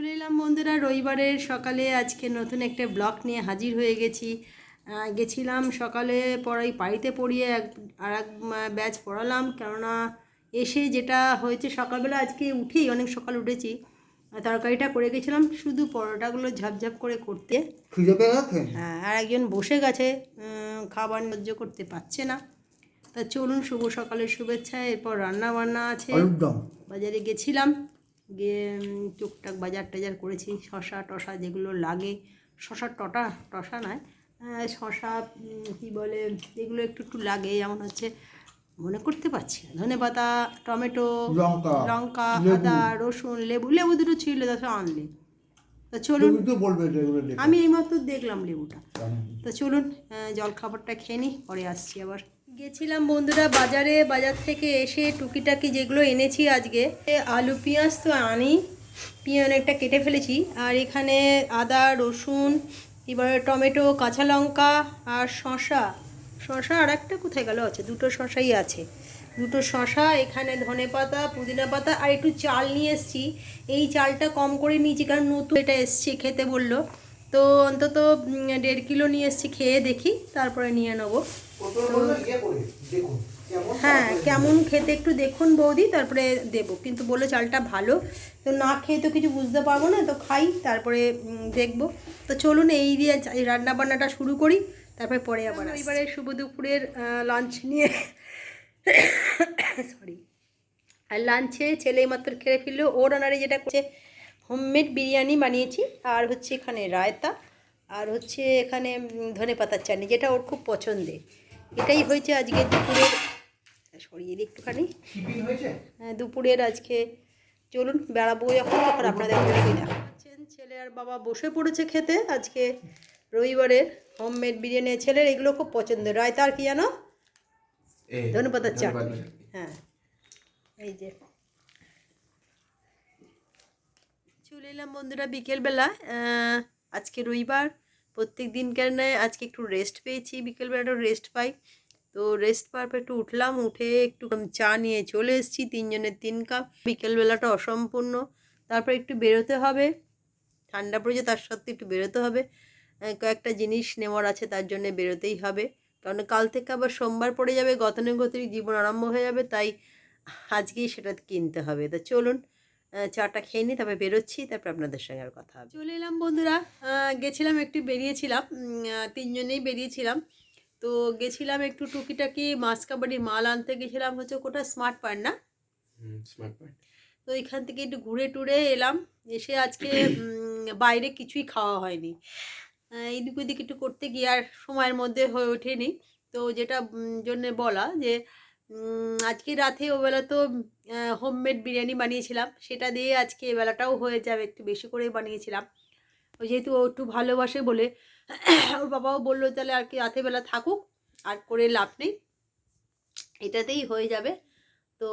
চলে এলাম বন্ধুরা রবিবারের সকালে আজকে নতুন একটা ব্লগ নিয়ে হাজির হয়ে গেছি। গেছিলাম সকালে পড়াই বাড়িতে পড়িয়ে এক আর এক ব্যাচ পড়ালাম কেননা এসে যেটা হয়েছে সকালবেলা আজকে উঠেই অনেক সকাল উঠেছি তরকারিটা করে গেছিলাম শুধু পরোটাগুলো ঝাপঝাপ করে করতে। হ্যাঁ, আর একজন বসে গেছে খাবার সহ্য করতে পারছে না। তা চলুন শুভ সকালের শুভেচ্ছা এরপর রান্না বান্না আছে বাজারে গেছিলাম। গিয়ে টুকটাক বাজার টাজার করেছি শশা টশা যেগুলো লাগে। শশা টটা টশা নয় শশা কী বলে এগুলো একটু একটু লাগে যেমন হচ্ছে মনে করতে পারছি না ধনে পাতা টমেটো লঙ্কা লঙ্কা আদা রসুন লেবু লেবু দুটো ছিল তাতে আনলে। তা চলুন তো আমি এইমাত্র দেখলাম লেবুটা। তো চলুন জল খাবারটা খেয়ে নিই পরে আসছি আবার। গেছিলাম বন্ধুরা বাজারে, বাজার থেকে এসে টুকিটাকি যেগুলো এনেছি আজকে আলু, পেঁয়াজ তো আনি, পেঁয়াজ অনেকটা কেটে ফেলেছি, আর এখানে আদা, রসুন, এবারে টমেটো, কাঁচা লঙ্কা আর শশা শশা আর একটা কোথায় গেল আছে? দুটো শশাই আছে। দুটো শশা এখানে ধনে পাতা, পুদিনা পাতা আর একটু চাল নিয়ে এসেছি। এই চালটা কম করে নিয়েছি, কারণ নতুন এটা এসছে, খেতে বলল। তো অন্তত দেড় কিলো নিয়ে এসেছি খেয়ে দেখি তারপরে নিয়ে নেব। হ্যাঁ কেমন খেতে একটু দেখুন বৌদি তারপরে দেবো। কিন্তু বলল চালটা ভালো। তো না খেয়ে তো কিছু বুঝতে পারব না তো খাই তারপরে দেখব। তো চলুন এই দিয়ে রান্না বান্নাটা শুরু করি তারপরে পরে আবার এবারে শুভ দুপুরের লাঞ্চ নিয়ে সরি আর লাঞ্চে ছেলে মাত্র খেয়ে ফেলল ও রান্নারে যেটা করছে হোমমেড বিরিয়ানি বানিয়েছি। আর হচ্ছে এখানে রায়তা আর হচ্ছে এখানে ধনে পাতার চাটনি যেটা ওর খুব পছন্দের। এটাই হয়েছে আজকে দুপুরের সরিয়ে দিই একটুখানি। হ্যাঁ, দুপুরের আজকে চলুন বেড়াবো যখন তখন আপনাদের বলবি না ছেলে আর বাবা বসে পড়েছে খেতে আজকে রবিবারের হোমমেড বিরিয়ানি। ছেলের এগুলো খুব পছন্দের। রায়তা আর কি জানো? ধনে পাতার চাটনি। হ্যাঁ এই যে। চলে এলাম বন্ধুরা বিকেলবেলা। আজকে রবিবার, প্রত্যেক দিনকার নয় আজকে একটু রেস্ট পেয়েছি বিকেলবেলাটা রেস্ট পাই। তো রেস্ট পাওয়ার পর একটু উঠলাম, উঠে একটু চা নিয়ে চলে এসেছি, তিনজনের তিন কাপ। বিকেলবেলাটা অসম্পূর্ণ। তারপর একটু বেরোতে হবে। ঠান্ডা পড়েছে, তার সত্ত্বেও একটু বেরোতে হবে। কয়েকটা জিনিস নেওয়ার আছে, তার জন্য বেরোতেই হবে। কারণ কাল থেকে আবার সোমবার পড়ে যাবে, গতানুগতিক জীবন আরম্ভ হয়ে যাবে, তাই আজকেই সেটা কিনতে হবে। তা চলুন চাটা খেয়ে নিই তারপরে বেরোচ্ছি তারপর আপনাদের সঙ্গে আর কথা হবে। চলে এলাম বন্ধুরা গেছিলাম একটু বেরিয়েছিলাম তিনজনেই বেরিয়েছিলাম। তো গেছিলাম একটু টুকিটাকি মাছ কাবাডির মাল আনতে গেছিলাম হচ্ছে কোটা স্মার্ট পয়েন্ট না? স্মার্ট তো এখান থেকে একটু ঘুরে টুরে এলাম এসে আজকে বাইরে কিছুই খাওয়া হয়নি। এদিক ওদিক একটু করতে গিয়ে আর সময়ের মধ্যে হয়ে ওঠেনি। তো যেটা জন্য বলা যে আজকে রাতে ওবেলা তো হোমমেড বিরিয়ানি বানিয়েছিলাম। সেটা দিয়ে আজকে এবেলাটাও হয়ে যাবে, একটু বেশি করে বানিয়েছিলাম। ও যেহেতু ও একটু ভালোবাসে বলে, ওর বাবাও বলল তাহলে আর কি রাতেবেলা থাকুক, আর করে লাভ নেই। এটাতেই হয়ে যাবে। তো,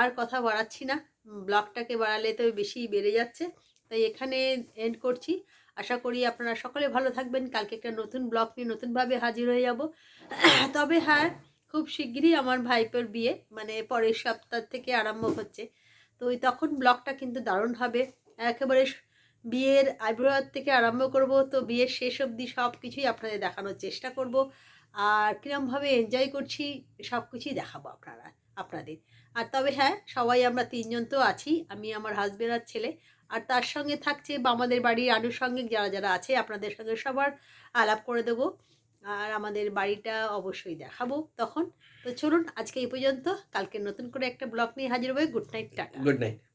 আর কথা বাড়াচ্ছি না। ব্লগটাকে বাড়ালে তো বেশি বেড়ে যাচ্ছে। তাই এখানে এন্ড করছি। আশা করি আপনারা সকলে ভালো থাকবেন। কালকে একটা নতুন ব্লগ নিয়ে নতুনভাবে হাজির হয়ে যাব। তবে হ্যাঁ খুব শিগগিরই আমার ভাইপোর বিয়ে মানে পরের সপ্তাহ থেকে আরম্ভ হচ্ছে। তো ওই তখন ব্লগটা কিন্তু দারুণ হবে। একেবারে বিয়ের আইব্রোয়ার থেকে আরম্ভ করব। তো বিয়ের শেষ অবধি সব কিছুই আপনাদের দেখানোর চেষ্টা করব। আর কীরমভাবে এনজয় করছি সব কিছুই দেখাবো আপনারা, আপনাদের। আর তবে হ্যাঁ সবাই আমরা তিনজন তো আছি, আমি, আমার হাজবেন্ড আর ছেলে। আর তার সঙ্গে থাকছে বা আমাদের বাড়ির আনুষঙ্গিক যারা যারা আছে, আপনাদের সঙ্গে সবার আলাপ করে দেবো। আর আমাদের বাড়িটা অবশ্যই দেখাবো তখন। তো চলুন, আজকে এই পর্যন্ত। কালকে নতুন করে একটা ব্লগ নিয়ে হাজির হবে good night, tata. Good night.